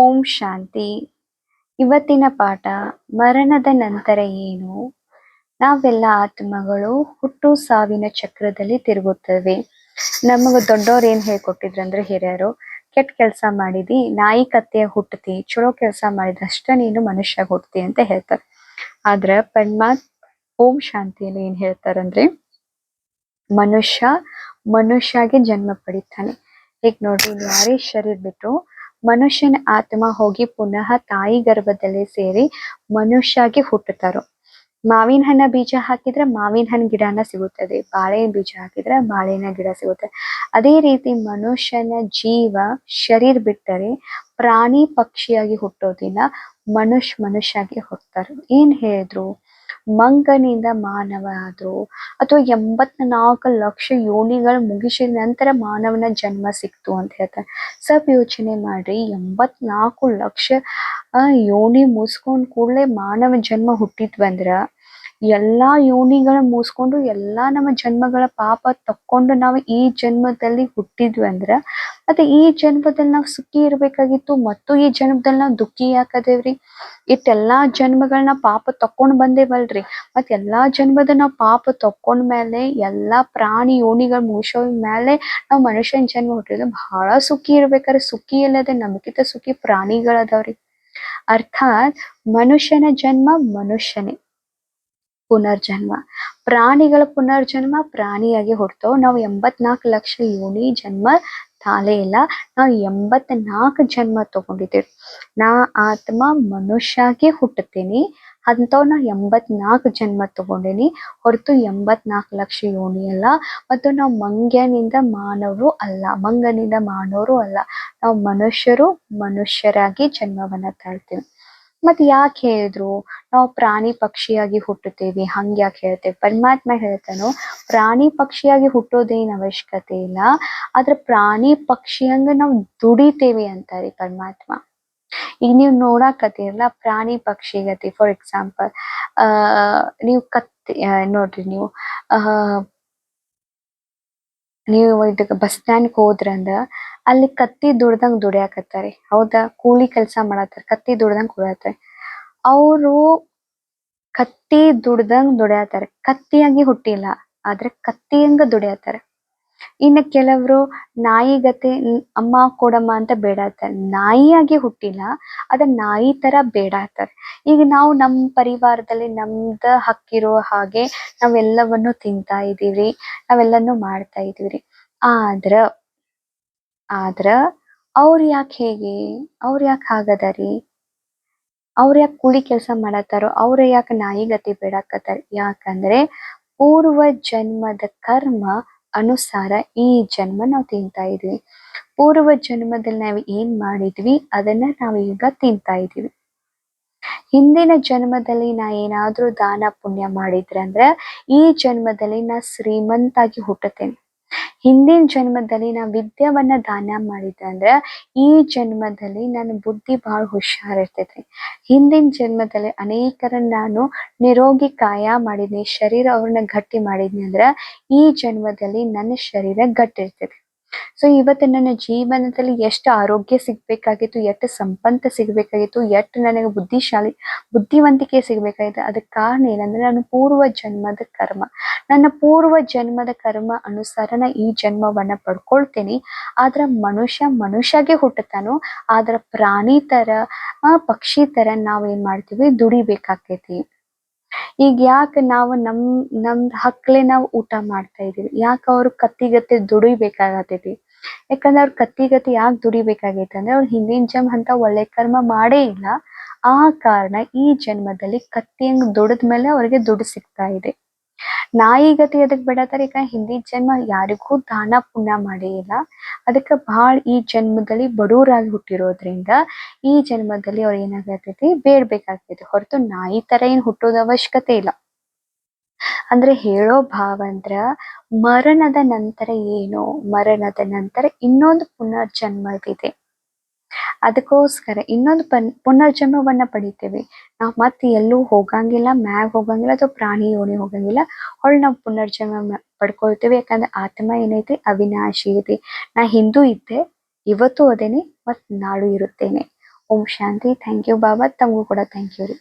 ಓಂ ಶಾಂತಿ. ಇವತ್ತಿನ ಪಾಠ ಮರಣದ ನಂತರ ಏನು? ನಾವೆಲ್ಲ ಆತ್ಮಗಳು ಹುಟ್ಟು ಸಾವಿನ ಚಕ್ರದಲ್ಲಿ ತಿರುಗುತ್ತವೆ. ನಮಗ ದೊಡ್ಡವ್ರು ಏನ್ ಹೇಳ್ಕೊಟ್ಟಿದ್ರು ಅಂದ್ರೆ ಹಿರಿಯರು, ಕೆಟ್ಟ ಕೆಲಸ ಮಾಡಿದಿ, ನಾಯಿ ಕತ್ತೆ ಹುಟ್ಟತಿ ಚಲೋ ಕೆಲಸ ಮಾಡಿದಷ್ಟ ನೀನು ಮನುಷ್ಯ ಹುಟ್ಟತಿ ಅಂತ ಹೇಳ್ತಾರೆ. ಆದ್ರ ಪರಮಾತ್ ಓಂ ಶಾಂತಿಯಲ್ಲಿ ಏನ್ ಹೇಳ್ತಾರಂದ್ರೆ ಮನುಷ್ಯ ಮನುಷ್ಯಗೆ ಜನ್ಮ ಪಡಿತಾನೆ. ಈಗ ನೋಡ್ರಿ ಇಲ್ಲಿ ಯಾರೇ ಶರೀರ ಬಿಟ್ಟು ಮನುಷ್ಯನ ಆತ್ಮ ಹೋಗಿ ಪುನಃ ತಾಯಿ ಗರ್ಭದಲ್ಲಿ ಸೇರಿ ಮನುಷ್ಯಗೆ ಹುಟ್ಟುತ್ತಾರೋ? ಮಾವಿನ ಹಣ್ಣ ಬೀಜ ಹಾಕಿದ್ರೆ ಮಾವಿನ ಹಣ್ಣು ಗಿಡನ ಸಿಗುತ್ತದೆ, ಬಾಳೆ ಬೀಜ ಹಾಕಿದ್ರೆ ಬಾಳೆನ ಗಿಡ ಸಿಗುತ್ತೆ. ಅದೇ ರೀತಿ ಮನುಷ್ಯನ ಜೀವ ಶರೀರ ಬಿಟ್ಟರೆ ಪ್ರಾಣಿ ಪಕ್ಷಿಯಾಗಿ ಹುಟ್ಟೋದಿಲ್ಲ ಮನುಷ್ಯ ಮನುಷ್ಯಾಗಿ ಹುಟ್ಟುತ್ತಾರೆ ಏನ್ ಹೇಳಿದ್ರು? ಮಂಗನಿಂದ ಮಾನವ ಆದ್ರು ಅಥವಾ ಎಂಬತ್ನಾಲ್ಕು ಲಕ್ಷ ಯೋನಿಗಳು ಮುಗಿಸಿದ ನಂತರ ಮಾನವನ ಜನ್ಮ ಸಿಕ್ತು ಅಂತ ಹೇಳ್ತಾರೆ. ಸ್ವಲ್ಪ ಯೋಚನೆ ಮಾಡ್ರಿ, ಎಂಬತ್ನಾಲ್ಕು ಲಕ್ಷ ಯೋನಿ ಮುಸ್ಕೊಂಡ್ ಕೂಡಲೇ ಮಾನವ ಜನ್ಮ ಹುಟ್ಟಿದ್ವಂದ್ರ ಎಲ್ಲಾ ಯೋನಿಗಳ ಮುಸ್ಕೊಂಡು ಎಲ್ಲಾ ನಮ್ಮ ಜನ್ಮಗಳ ಪಾಪ ತಕ್ಕೊಂಡು ನಾವು ಈ ಜನ್ಮದಲ್ಲಿ ಹುಟ್ಟಿದ್ವಿ ಅಂದ್ರ ಮತ್ತೆ ಈ ಜನ್ಮದಲ್ಲಿ ನಾವು ಸುಖಿ ಇರ್ಬೇಕಾಗಿತ್ತು, ಮತ್ತು ಈ ಜನ್ಮದಲ್ಲಿ ನಾವು ದುಃಖಿ ಯಾಕದೇವ್ರಿ? ಇಷ್ಟೆಲ್ಲಾ ಜನ್ಮಗಳನ್ನ ಪಾಪ ತಕೊಂಡ್ ಬಂದೇವಲ್ರಿ. ಮತ್ ಎಲ್ಲಾ ಜನ್ಮದ ನಾವ್ ಪಾಪ ತಕೊಂಡ್ ಮೇಲೆ ಎಲ್ಲಾ ಪ್ರಾಣಿ ಯೋನಿಗಳ ಮುಗಿಸೋ ಮೇಲೆ ನಾವ್ ಮನುಷ್ಯನ ಜನ್ಮ ಹುಟ್ಟಿದ್ರೆ ಬಹಳ ಸುಖಿ ಇರ್ಬೇಕಾದ್ರೆ ಸುಖಿ ಇಲ್ಲದೆ ನಮಗಿಂತ ಸುಖಿ ಪ್ರಾಣಿಗಳದವ್ರಿ. ಅರ್ಥಾತ್ ಮನುಷ್ಯನ ಜನ್ಮ ಮನುಷ್ಯನೇ. ಪುನರ್ಜನ್ಮ. ಪ್ರಾಣಿಗಳ ಪುನರ್ಜನ್ಮ ಪ್ರಾಣಿಯಾಗಿ ಹುಟ್ಟೋ ನಾವು ಎಂಬತ್ನಾಲ್ಕು ಲಕ್ಷ ಯೋನಿ ಜನ್ಮ ತಾಲೇ ಇಲ್ಲ. ನಾವು ಎಂಬತ್ನಾಲ್ಕು ಜನ್ಮ ತಗೊಂಡಿದ್ದೇವೆ ನಾ ಆತ್ಮ ಮನುಷ್ಯಾಗೆ ಹುಟ್ಟುತ್ತೇನೆ. ನಾ ಎಂಬತ್ನಾಲ್ಕು ಜನ್ಮ ತಗೊಂಡೇನಿ. ಹೊರತು ಎಂಬತ್ನಾಲ್ಕು ಲಕ್ಷ ಯೋನಿ ಅಲ್ಲ. ಮತ್ತು ನಾವು ಮಂಗ್ಯನಿಂದ ಮಾನವರು ಅಲ್ಲ. ಮಂಗನಿಂದ ಮಾನವರು ಅಲ್ಲ. ನಾವು ಮನುಷ್ಯರು ಮನುಷ್ಯರಾಗಿ ಜನ್ಮವನ್ನ ತಾಳ್ತೇವೆ. ಮತ್ ಯಾಕೆ ಹೇಳಿದ್ರು? ನಾವು ಪ್ರಾಣಿ ಪಕ್ಷಿಯಾಗಿ ಹುಟ್ಟುತ್ತೇವೆ. ಹಂಗ್ಯಾಕ್ ಹೇಳ್ತೇವೆ ಪರಮಾತ್ಮ ಹೇಳ್ತಾನೋ, ಪ್ರಾಣಿ ಪಕ್ಷಿಯಾಗಿ ಹುಟ್ಟೋದೇನ್ ಅವಶ್ಯಕತೆ ಇಲ್ಲ. ಆದ್ರೆ ಪ್ರಾಣಿ ಪಕ್ಷಿ ಹಂಗ ನಾವು ದುಡಿತೇವೆ ಅಂತಾರೆ ಪರಮಾತ್ಮ. ಈಗ ನೀವ್ ನೋಡಾಕತ್ತೀರಲ್ಲ ಪ್ರಾಣಿ ಪಕ್ಷಿ ಗತಿ ಫಾರ್ ಎಕ್ಸಾಂಪಲ್ ಆ, ನೀವು ಕತ್ತಿ ನೋಡ್ರಿ ನೀವು ಅಹ್ ನೀವು ಇದ ಬಸ್ ಸ್ಟ್ಯಾಂಡ್ ಹೋದ್ರಂದ ಅಲ್ಲಿ ಕತ್ತಿ ದುಡ್ದಂಗ್ ದುಡಿಯಾಕತ್ತಾರೆ. ಹೌದಾ? ಕೂಲಿ ಕೆಲಸ ಮಾಡತ್ತಾರ ಕತ್ತಿ ದುಡ್ದಂಗ್ ಕುಡಿಯತ್ತಾರೆ ಅವರು ಕತ್ತಿ ದುಡ್ದಂಗ್ ದುಡಿಯತ್ತಾರೆ ಕತ್ತಿಯಾಗಿ ಹುಟ್ಟಿಲ್ಲ, ಆದ್ರೆ ಕತ್ತಿಯಂಗ ದುಡಿಯತ್ತಾರೆ ಇನ್ನ ಕೆಲವ್ರು ನಾಯಿ ಗತೆ ಅಮ್ಮ ಕೊಡಮ್ಮ ಅಂತ ಬೇಡಾಡ್ತಾರೆ ನಾಯಿಯಾಗಿ ಹುಟ್ಟಿಲ್ಲ, ಅದ ನಾಯಿ ತರ ಬೇಡಾಡ್ತಾರೆ ಈಗ ನಾವು ನಮ್ ಪರಿವಾರದಲ್ಲಿ ನಮ್ದ ಹಕ್ಕಿರೋ ಹಾಗೆ ನಾವೆಲ್ಲವನ್ನು ತಿಂತಾ ಇದೀವ್ರಿ ನಾವೆಲ್ಲನು ಮಾಡ್ತಾ ಇದೀವ್ರಿ ಆದ್ರ ಆದ್ರ ಅವ್ರ ಯಾಕೆ ಹೇಗೆ? ಅವ್ರ ಯಾಕೆ ಹಾಗದಾರಿ ಅವ್ರ ಯಾಕೆ ಕೂಲಿ ಕೆಲಸ ಮಾಡತ್ತಾರೋ, ಅವ್ರ ಯಾಕೆ ನಾಯಿ ಗತಿ ಬೇಡಾಕತ್ತಾರ? ಯಾಕಂದ್ರೆ ಪೂರ್ವ ಜನ್ಮದ ಕರ್ಮ ಅನುಸಾರ ಈ ಜನ್ಮ ನಾವು ತಿಂತಾ ಇದ್ವಿ. ಪೂರ್ವ ಜನ್ಮದಲ್ಲಿ ನಾವ್ ಏನ್ ಮಾಡಿದ್ವಿ, ಅದನ್ನ ನಾವ್ ಈಗ ತಿಂತಾ ಇದೀವಿ. ಹಿಂದಿನ ಜನ್ಮದಲ್ಲಿ ನಾ ಏನಾದ್ರೂ ದಾನ ಪುಣ್ಯ ಮಾಡಿದ್ರೆ ಅಂದ್ರ ಈ ಜನ್ಮದಲ್ಲಿ ನಾ ಶ್ರೀಮಂತಾಗಿ ಹುಟ್ಟುತ್ತೇನೆ. ಹಿಂದಿನ ಜನ್ಮದಲ್ಲಿ ನಾ ವಿದ್ಯಾವನ್ನ ದಾನ ಮಾಡಿದ್ದೆ ಅಂದ್ರ ಈ ಜನ್ಮದಲ್ಲಿ ನನ್ನ ಬುದ್ಧಿ ಬಹಳ ಹುಷಾರ್ ಇರ್ತೈತ್ರಿ. ಹಿಂದಿನ ಜನ್ಮದಲ್ಲಿ ಅನೇಕರನ್ನ ನಾನು ನಿರೋಗಿ ಕಾಯ ಮಾಡಿದ್ನಿ, ಶರೀರ ಅವ್ರನ್ನ ಗಟ್ಟಿ ಮಾಡಿದ್ನಿ ಅಂದ್ರ ಈ ಜನ್ಮದಲ್ಲಿ ನನ್ನ ಶರೀರ ಗಟ್ಟಿ ಇರ್ತೈತಿ ಸೊ ಇವತ್ತು ನನ್ನ ಜೀವನದಲ್ಲಿ ಎಷ್ಟು ಆರೋಗ್ಯ ಸಿಗ್ಬೇಕಾಗಿತ್ತು, ಎಷ್ಟು ಸಂಪತ್ತು ಸಿಗ್ಬೇಕಾಗಿತ್ತು, ಎಷ್ಟು ನನಗೆ ಬುದ್ಧಿಶಾಲಿ, ಬುದ್ಧಿವಂತಿಕೆ ಸಿಗ್ಬೇಕಾಗಿತ್ತು, ಅದಕ್ಕೆ ಕಾರಣ ಏನಂದ್ರೆ ನಾನು ಪೂರ್ವ ಜನ್ಮದ ಕರ್ಮ. ನನ್ನ ಪೂರ್ವ ಜನ್ಮದ ಕರ್ಮ ಅನುಸಾರ ನಾ ಈ ಜನ್ಮವನ್ನ ಪಡ್ಕೊಳ್ತೇನೆ. ಆದ್ರ ಮನುಷ್ಯ ಮನುಷ್ಯಗೆ ಹುಟ್ಟುತ್ತಾನೋ, ಆದ್ರ ಪ್ರಾಣಿ ತರ ಪಕ್ಷಿ ತರ ನಾವೇನ್ ಮಾಡ್ತೀವಿ ದುಡಿಬೇಕಾಕೈತಿ ಈಗ ಯಾಕ ನಾವು ನಮ್ ನಮ್ ಹಕ್ಲೆ ನಾವು ಊಟ ಮಾಡ್ತಾ ಇದೀವಿ ಯಾಕೆ ಅವ್ರು ಕತ್ತಿಗತ್ತೆ ದುಡಿಬೇಕಾಗತೈತಿ. ಯಾಕಂದ್ರ ಅವ್ರ ಕತ್ತಿಗತಿ ಯಾಕ್ ದುಡಿಬೇಕಾಗೈತಿ ಅಂದ್ರೆ ಅವ್ರ ಹಿಂದಿನ ಜನ್ಮ ಅಂತ ಒಳ್ಳೆ ಕರ್ಮ ಮಾಡೇ ಇಲ್ಲ. ಆ ಕಾರಣ ಈ ಜನ್ಮದಲ್ಲಿ ಕತ್ತಿಯಂಗ್ ದುಡಿದ ಮೇಲೆ ಅವ್ರಿಗೆ ದುಡ್ಡು ಸಿಗ್ತಾ ಇದೆ. ನಾಯಿ ಗತಿ ಎದಕ್ ಬೇಡತ್ತಾರ ಈಗ ಹಿಂದಿ ಜನ್ಮ ಯಾರಿಗೂ ದಾನ ಪುಣ್ಯ ಮಾಡೇ ಇಲ್ಲ. ಅದಕ್ಕೆ ಬಹಳ ಈ ಜನ್ಮದಲ್ಲಿ ಬಡವರಾಗಿ ಹುಟ್ಟಿರೋದ್ರಿಂದ ಈ ಜನ್ಮದಲ್ಲಿ ಅವ್ರ ಏನಾಗತೈತಿ ಬೇಡ್ಬೇಕಾಗ್ತೈತಿ ಹೊರತು ನಾಯಿ ತರ ಏನ್ ಹುಟ್ಟೋದ್ ಅವಶ್ಯಕತೆ ಇಲ್ಲ. ಅಂದ್ರೆ ಹೇಳೋ ಭಾವ ಅಂದ್ರ ಮರಣದ ನಂತರ ಏನು? ಮರಣದ ನಂತರ ಇನ್ನೊಂದು ಪುನರ್ಜನ್ಮವಿದೆ. ಅದಕ್ಕೋಸ್ಕರ ಇನ್ನೊಂದು ಪನ್, ಪುನರ್ಜನ್ಮವನ್ನ ಪಡಿತೇವೆ. ನಾವ್ ಮತ್ತೆ ಎಲ್ಲೂ ಹೋಗಂಗಿಲ್ಲ, ಮ್ಯಾಗ್ ಹೋಗಂಗಿಲ್ಲ ಅಥವಾ ಪ್ರಾಣಿ ಯೋನಿ ಹೋಗಂಗಿಲ್ಲ ಹೊಳ್ ನಾವ್ ಪುನರ್ಜನ್ಮ ಪಡ್ಕೊಳ್ತೇವೆ. ಯಾಕಂದ್ರೆ ಆತ್ಮ ಏನೈತಿ? ಅವಿನಾಶಿ ಐತಿ. ನಾ ಹಿಂದೂ ಇದ್ದೆ, ಇವತ್ತು ಅದೇನೆ ಮತ್ ನಾಳು ಇರುತ್ತೇನೆ. ಓಂ ಶಾಂತಿ. ಥ್ಯಾಂಕ್ ಯು ಬಾಬಾ. ತಮಗೂ ಕೂಡ ಥ್ಯಾಂಕ್ ಯು ರೀ.